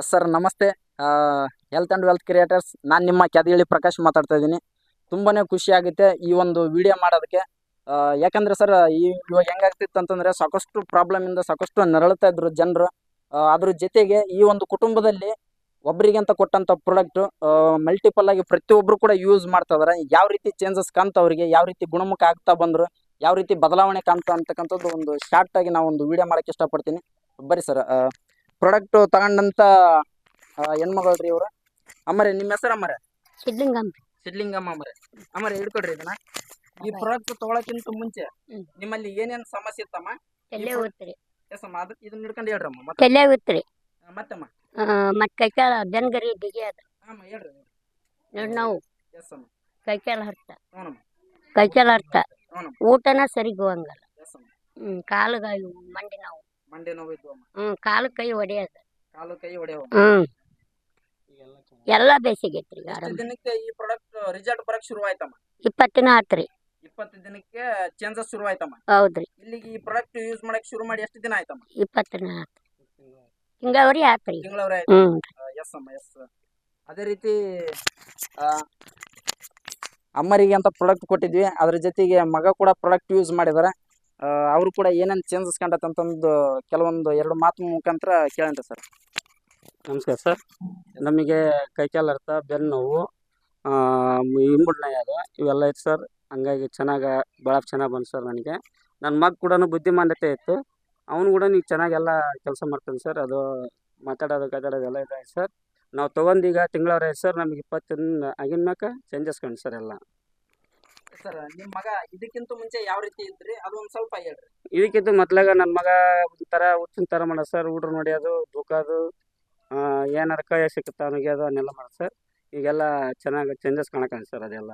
S sir, ನಮಸ್ತೆ. Health and wealth creators ನಾನು ನಿಮ್ಮ ಕ್ಯಾದಗಿಳಿ ಪ್ರಕಾಶ್ ಮಾತಾಡ್ತಾ ಇದ್ದೀನಿ. ತುಂಬಾ ಖುಷಿ ಆಗುತ್ತೆ ಈ ಒಂದು ವಿಡಿಯೋ ಮಾಡೋದಕ್ಕೆ. ಯಾಕಂದರೆ ಸರ್, ಈ ಇವಾಗ ಹೆಂಗಾಗ್ತಿತ್ತು ಅಂತಂದ್ರೆ ಸಾಕಷ್ಟು ಪ್ರಾಬ್ಲಮಿಂದ ಸಾಕಷ್ಟು ನರಳ್ತಾ ಇದ್ರು ಜನರು. ಅದ್ರ ಜೊತೆಗೆ ಈ ಒಂದು ಕುಟುಂಬದಲ್ಲಿ ಒಬ್ಬರಿಗೆ ಅಂತ ಕೊಟ್ಟಂಥ ಪ್ರಾಡಕ್ಟು ಮಲ್ಟಿಪಲ್ ಆಗಿ ಪ್ರತಿಯೊಬ್ಬರು ಕೂಡ ಯೂಸ್ ಮಾಡ್ತಾ ಇದಾರೆ ಯಾವ ರೀತಿ ಚೇಂಜಸ್ ಕಾಣ್ತಾ ಅವರಿಗೆ, ಯಾವ ರೀತಿ ಗುಣಮುಖ ಆಗ್ತಾ ಬಂದರು, ಯಾವ ರೀತಿ ಬದಲಾವಣೆ ಕಾಣ್ತಾ ಅಂತಕ್ಕಂಥದ್ದು ಒಂದು ಶಾರ್ಟ್ ಆಗಿ ನಾವು ಒಂದು ವಿಡಿಯೋ ಮಾಡೋಕ್ಕೆ ಇಷ್ಟಪಡ್ತೀನಿ. ಬರ್ರಿ ಸರ್ ಪ್ರಾಡಕ್ಟ್ ತಗೊಂಡಂತ ಆ, ಹೆಣ್ಮಗಳ್ರಿ ಇವ್ರು. ಅಮ್ಮರೇ ನಿಮ್ಮ ಹೆಸರು ಅಮ್ಮರೇ? ಸಿಡ್ಲಿಂಗಮ್ಮ ಸಿದ್ಲಿಂಗಮ್ಮ ಅಮ್ಮರೇ. ಅಮ್ಮರೇ ಹಿಡ್ಕೊಡ್ರಿ ಇದನ್ನ. ಈ ಪ್ರಾಡಕ್ಟ್ ತಗೊಳಕ್ಕಿಂತ ಮುಂಚೆ. ನಿಮ್ಮಲ್ಲಿ ಏನೇನ್ ಸಮಸ್ಯೆ ಇತ್ತಮ್ಮ? ತಲೆ ಈ ಊತ್ರಿ ಎಸ್ ಅಮ್ಮ ಅದು ಇದನ್ನ ಹಿಡ್ಕೊಂಡು ಹೇಳ್ರಮ್ಮ ಮತ್ತೆ ತಲೆ ಊತ್ರಿ ಮತ್ತಮ್ಮ. ಮತ್ ಕೈಕಾಲ ಬೆನ್ಗರಿ ಬಿಗಿ ಅದ. ಅಮ್ಮ ಹೇಳ್ರಿ. ನೋಡ್ ನಾವು. ಎಸ್ ಅಮ್ಮ ಕೈಕಾಲ ಹರ್ತ. ಹ್ಞೂನಮ್ಮ. ಕೈಕಾಲ ಹರ್ತ. ಹ್ಞೂನಮ್ಮ. ಊಟನ ಸರಿಗ್ ಹೋಗಂಗಲ್ಲ. ಎಸ್ ಅಮ್ಮ ಹ್ಮ್ ಕಾಲುಗಾಯು ಮಂಡಿ ನಾವು. ಮಂಡೆ ನೋವು ಇದ್ವು ಅಮ್ಮ. ಹ್ಮ್ ಕಾಲು ಕೈ ಒಡೆಯದ. ಕಾಲು ಕೈ ಹೊಡೆಯವ ಹ್ಮ್. ಎಲ್ಲಾ ಬೇಸಿಗೈತ್ರಿ ಈಗ ಆರಾಮ ದಿನಕ್ಕೆ ಈ ಪ್ರಾಡಕ್ಟ್ ರಿಸಲ್ಟ್ ಬರಕ್ ಶುರು ಆಯ್ತಮ್ಮ ಇಪ್ಪತ್ತಿನ ಆತ್ರಿ. ಇಪ್ಪತ್ತು ದಿನಕ್ಕೆ ಚೇಂಜಸ್ ಶುರು ಆಯ್ತಮ್ಮ ಹೌದ್ರಿ. ಇಲ್ಲಿಗೆ ಈ ಪ್ರಾಡಕ್ಟ್ ಯೂಸ್ ಮಾಡಕ್ ಶುರು ಮಾಡಿ ಎಷ್ಟು ದಿನ ಆಯ್ತಮ್ಮ? ಇಪ್ಪತ್ತಿನ ಆತ್ರಿ. ಹಿಂಗಾವ್ರಿ ಆತ್ರಿ. ತಿಂಗಳವ್ರೆ ಹ್ಮ್. ಎಸ್ ಅಮ್ಮ ಎಸ್ ಅದೇ ರೀತಿ ಆ, ಅಮ್ಮರಿಗೆ ಅಂತ ಪ್ರಾಡಕ್ಟ್ ಕೊಟ್ಟಿದ್ವಿ. ಅದ್ರ ಜೊತೆಗೆ ಮಗ ಕೂಡ ಪ್ರಾಡಕ್ಟ್ ಯೂಸ್ ಮಾಡಿದಾರೆ. ಅವರು ಕೂಡ ಏನೇನು ಚೇಂಜಸ್ ಕಂಡತ್ತಂತಂದು ಕೆಲವೊಂದು ಎರಡು ಮಾತು ಮುಖಾಂತರ ಕೇಳಂತ ಸರ್. ನಮಸ್ಕಾರ ಸರ್. ನಮಗೆ ಕೈಕಾಲು ಅರ್ಥ, ಬೆನ್ನು ನೋವು ನಯ್ಯಾದ ಇವೆಲ್ಲ ಐತೆ ಸರ್. ಹಂಗಾಗಿ ಚೆನ್ನಾಗಿ, ಭಾಳ ಚೆನ್ನಾಗಿ ಬಂತು ಸರ್ ನನಗೆ. ನನ್ನ ಮಗ ಕೂಡ ಬುದ್ಧಿಮಾಂದ್ಯತೆ ಇತ್ತು. ಅವನು ಕೂಡ ನೀವು ಚೆನ್ನಾಗೆಲ್ಲ ಕೆಲಸ ಮಾಡ್ತಾನೆ ಸರ್. ಅದು ಮಾತಾಡೋದು ಕಾತಾಡೋದು ಎಲ್ಲ ಇದಾಯ್ತು ಸರ್. ನಾವು ತೊಗೊಂಡೀಗ ತಿಂಗಳವ್ರೆ ಸರ್. ನಮಗೆ ಇಪ್ಪತ್ತಿನ ಆಗಿನ ಮ್ಯಾಕ ಚೇಂಜಸ್ ಕಂಡು ಸರ್ ಎಲ್ಲ. ಸರ್ ನಿಮ್ಮ ಮಗ ಇದಕ್ಕಿಂತ ಮುಂಚೆ ಯಾವ ರೀತಿ ಇದ್ರಿ? ಅದು ಒಂದ್ ಸ್ವಲ್ಪ ಹೇಳ್ರಿ. ಇದಕ್ಕಿಂತ ಮೊದ್ಲಾಗ ನನ್ನ ಮಗ ಒಂಥರ ಹುಚ್ಚಿನ ಥರ ಮಾಡ ಸರ್, ಹುಡ್ರು ನೋಡ್ಯೋದು ದುಃಖದು ಏನಾರ ಕೈ ಸಿಕ್ಕುತ್ತಾ ಅನ್ನೋದು ಅದನ್ನೆಲ್ಲ ಮಾಡ ಸರ್. ಈಗೆಲ್ಲ ಚೆನ್ನಾಗಿ ಚೇಂಜಸ್ ಕಾಣಕಂತ ಸರ್ ಅದೆಲ್ಲ.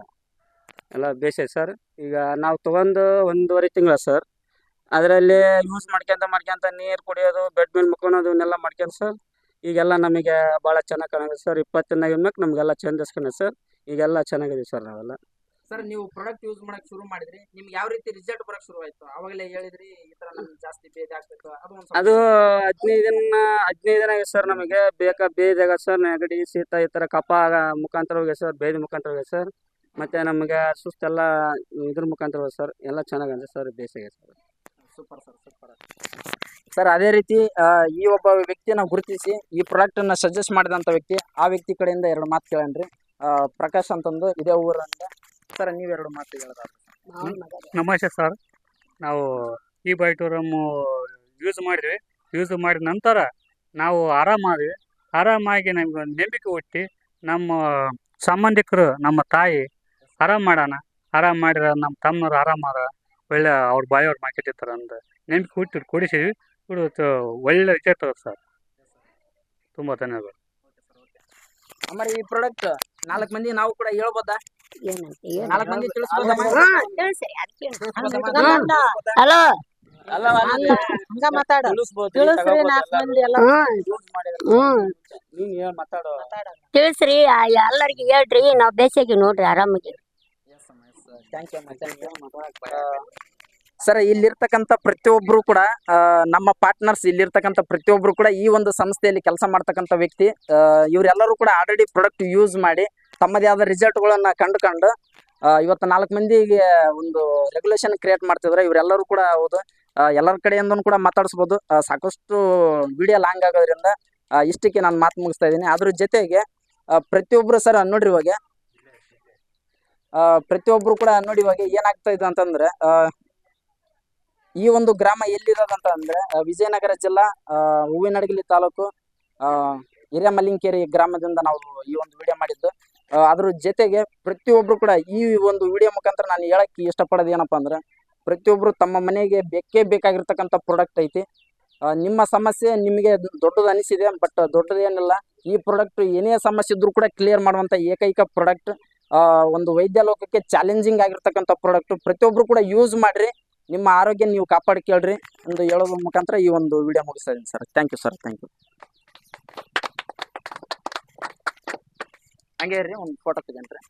ಎಲ್ಲ ಬೇಸೇ ಸರ್. ಈಗ ನಾವು ತೊಗೊಂಡು ಒಂದೂವರೆ ತಿಂಗಳ ಸರ್. ಅದರಲ್ಲಿ ಯೂಸ್ ಮಾಡ್ಕೊಂತ ಮಾಡ್ಕೊಂತ ನೀರು ಕುಡಿಯೋದು ಬೆಡ್ ಮೇಲೆ ಮುಕ್ಕೊಳೋದು ಇವನ್ನೆಲ್ಲ ಮಾಡ್ಕೊಂತ ಸರ್. ಈಗೆಲ್ಲ ನಮಗೆ ಭಾಳ ಚೆನ್ನಾಗಿ ಕಾಣುತ್ತೆ ಸರ್. ಇಪ್ಪತ್ತಿನ ಮ್ಯಾಕ್ ನಮಗೆಲ್ಲ ಚೇಂಜಸ್ ಕಾಣ ಸರ್. ಈಗೆಲ್ಲ ಚೆನ್ನಾಗಿದೆ ಸರ್ ನಾವೆಲ್ಲ. ಸರ್ ನೀವು ಪ್ರಾಡಕ್ಟ್ ಯೂಸ್ ಮಾಡಕ್ ಶುರು ಮಾಡಿದ್ರಿ ನಿಮ್ಗೆ ಯಾವ ರೀತಿ ರಿಸಲ್ಟ್ ಬರಕ್ ಶುರು ಆಯ್ತು? ಅವಾಗಲೇ ಹೇಳಿದ್ರಿ ಈ ತರ ನಮ್ಗೆ ಜಾಸ್ತಿ ಬೇಜ ಆಗ್ಬೇಕು ಅದು ಒಂದು ಅದು ಹದಿನೈದು ದಿನ ಹದಿನೈದು ದಿನ ಆಗಿದೆ ಸರ್ ನಮಗೆ ಬೇಕಾ ಬೇದಾಗ ಸರ್ ನೆಗಡಿ ಶೀತ ಈ ಥರ ಕಫ ಮುಖಾಂತರ ಹೋಗಿದೆ ಸರ್ ಬೇದಿ ಮುಖಾಂತರ ಹೋಗಿದೆ ಸರ್ ಮತ್ತು ನಮಗೆ ಸುಸ್ತೆಲ್ಲ ಇದ್ರ ಮುಖಾಂತರ ಹೋಗಿದೆ ಸರ್ ಎಲ್ಲ ಚೆನ್ನಾಗಿದೆ ಸರ್ ಬೇಸಿಗೆ sir super sir super sir ಅದೇ ರೀತಿ ಆ, ಈ ಒಬ್ಬ ವ್ಯಕ್ತಿನ ಗುರುತಿಸಿ ಈ ಪ್ರಾಡಕ್ಟ್ ಅನ್ನ ಸಜೆಸ್ಟ್ ಮಾಡಿದಂತ ವ್ಯಕ್ತಿ ಆ ವ್ಯಕ್ತಿ ಕಡೆಯಿಂದ ಎರಡು ಮಾತು ಕೇಳನ್ರಿ. ಆ, ಪ್ರಕಾಶ್ ಅಂತಂದು ಇದೇ ಊರಿಂದ ಸರ್ ನೀವೆರಡು ಮಾತು ಹೇಳೋದಾದ್ರೆ. ನಮಸ್ತೆ ಸರ್. ನಾವು ಈ ಬೈಟೂರಮ್ಮು ಯೂಸ್ ಮಾಡಿದ್ವಿ. ಯೂಸ್ ಮಾಡಿದ ನಂತರ ನಾವು ಆರಾಮಾದ್ವಿ ಆರಾಮಾಗಿ ನಮ್ಗೆ ನಂಬಿಕೆ ಹುಟ್ಟಿ ನಮ್ಮ ಸಂಬಂಧಿಕರು ನಮ್ಮ ತಾಯಿ ಆರಾಮ್ ಮಾಡೋಣ. ಆರಾಮ್ ಮಾಡಿರ ನಮ್ಮ ತಮ್ಮನವ್ರು ಆರಾಮಾರ ಒಳ್ಳೆ ಅವ್ರ ಬಾಯವ್ರು ಮಾರ್ಕೆಟ್ ಇರ್ತಾರೆ ಅಂತ ನಂಬಿಕೆ ಹುಟ್ಟಿ ಕೊಡಿಸಿದ್ವಿ. ಇವರು ಒಳ್ಳೆ ವಿಚಾರ ತಗೋ ಸರ್. ತುಂಬ ಧನ್ಯವಾದಗಳು. ಆಮೇಲೆ ಈ ಪ್ರಾಡಕ್ಟ್ ನಾಲ್ಕು ಮಂದಿ ನಾವು ಕೂಡ ಹೇಳ್ಬೋದಾ? ಹಲೋ? ಹಂಗ ಮಾತಾಡ. ತಿಳಿಸ್ರಿ ನಾಲ್ಕು ಮಂದಿ ಎಲ್ಲ. ಹ್ಮ್ ಯೂಸ್ ಮಾಡಿದ್ರೆ. ಹ್ಮ್. ಮಾತಾಡು. ತಿಳಿಸ್ರಿ ಆ ಎಲ್ಲರಿಗೆ ಹೇಳ್ರಿ. ನಾವ್ ಬೇಸಿಗೆ ನೋಡ್ರಿ ಆರಾಮಾಗಿ. ಸರ್ ಇಲ್ಲಿರ್ತಕ್ಕಂಥ ಪ್ರತಿಯೊಬ್ರು ಕೂಡ ನಮ್ಮ ಪಾರ್ಟ್ನರ್ಸ್ ಇಲ್ಲಿರ್ತಕ್ಕಂಥ ಪ್ರತಿಯೊಬ್ರು ಕೂಡ ಈ ಒಂದು ಸಂಸ್ಥೆಯಲ್ಲಿ ಕೆಲಸ ಮಾಡ್ತಕ್ಕಂಥ ವ್ಯಕ್ತಿ ಇವರೆಲ್ಲರೂ ಕೂಡ ಆಲ್ರೆಡಿ ಪ್ರಾಡಕ್ಟ್ ಯೂಸ್ ಮಾಡಿ ತಮ್ಮದೇ ಆದ ರಿಸಲ್ಟ್ಗಳನ್ನು ಕಂಡುಕೊಂಡು ಇವತ್ತು ನಾಲ್ಕು ಮಂದಿಗೆ ಒಂದು ರೆಗ್ಯುಲೇಷನ್ ಕ್ರಿಯೇಟ್ ಮಾಡ್ತಿದ್ರೆ. ಇವರೆಲ್ಲರೂ ಕೂಡ ಹೌದು. ಎಲ್ಲರ ಕಡೆಯಿಂದನೂ ಕೂಡ ಮಾತಾಡಿಸ್ಬೋದು. ಸಾಕಷ್ಟು ವಿಡಿಯೋ ಲಾಂಗ್ ಆಗೋದ್ರಿಂದ ಇಷ್ಟಕ್ಕೆ ನಾನು ಮಾತು ಮುಗಿಸ್ತಾ ಇದ್ದೀನಿ. ಅದ್ರ ಜೊತೆಗೆ ಪ್ರತಿಯೊಬ್ಬರು ಸರ್ ನೋಡ್ರಿ ಇವಾಗ. ಆ, ಪ್ರತಿಯೊಬ್ರು ಕೂಡ ನೋಡಿ ಇವಾಗ ಏನಾಗ್ತಾ ಇದೆ ಅಂತಂದ್ರೆ ಈ ಒಂದು ಗ್ರಾಮ ಎಲ್ಲಿರೋದಂತ ಅಂದ್ರೆ ವಿಜಯನಗರ ಜಿಲ್ಲಾ ಹೂವಿನಡಗಲಿ ತಾಲೂಕು ಆ, ಹಿರೇಮಲ್ಲಿಂಕೇರಿ ಗ್ರಾಮದಿಂದ ನಾವು ಈ ಒಂದು ವಿಡಿಯೋ ಮಾಡಿದ್ದು. ಅದ್ರ ಜೊತೆಗೆ ಪ್ರತಿಯೊಬ್ರು ಕೂಡ ಈ ಒಂದು ವಿಡಿಯೋ ಮುಖಾಂತರ ನಾನು ಹೇಳಕ್ಕೆ ಇಷ್ಟಪಡೋದು ಏನಪ್ಪಾ ಅಂದ್ರೆ ಪ್ರತಿಯೊಬ್ಬರು ತಮ್ಮ ಮನೆಗೆ ಬೇಕೇ ಬೇಕಾಗಿರ್ತಕ್ಕಂಥ ಪ್ರಾಡಕ್ಟ್ ಐತಿ. ನಿಮ್ಮ ಸಮಸ್ಯೆ ನಿಮಗೆ ದೊಡ್ಡದು ಅನಿಸಿದೆ ಬಟ್ ದೊಡ್ಡದೇನಿಲ್ಲ ಈ ಪ್ರಾಡಕ್ಟ್ ಏನೇ ಸಮಸ್ಯೆ ಇದ್ರೂ ಕೂಡ ಕ್ಲಿಯರ್ ಮಾಡುವಂತ ಏಕೈಕ ಪ್ರಾಡಕ್ಟ್ ಒಂದು ವೈದ್ಯ ಲೋಕಕ್ಕೆ ಚಾಲೆಂಜಿಂಗ್ ಆಗಿರ್ತಕ್ಕಂಥ ಪ್ರಾಡಕ್ಟ್ ಪ್ರತಿಯೊಬ್ಬರು ಕೂಡ ಯೂಸ್ ಮಾಡ್ರಿ, ನಿಮ್ಮ ಆರೋಗ್ಯ ನೀವು ಕಾಪಾಡ್ಕೊಳ್ರಿ ಎಂದು ಹೇಳೋದ್ರ ಮುಖಾಂತರ ಈ ಒಂದು ವಿಡಿಯೋ ಮುಗಿಸ್ತಾ ಇದ್ದೀನಿ sir thank you sir thank you ಹಂಗೆ ರೀ ಒಂದು ಫೋಟೋ ತೆಗೇನ್ರಿ.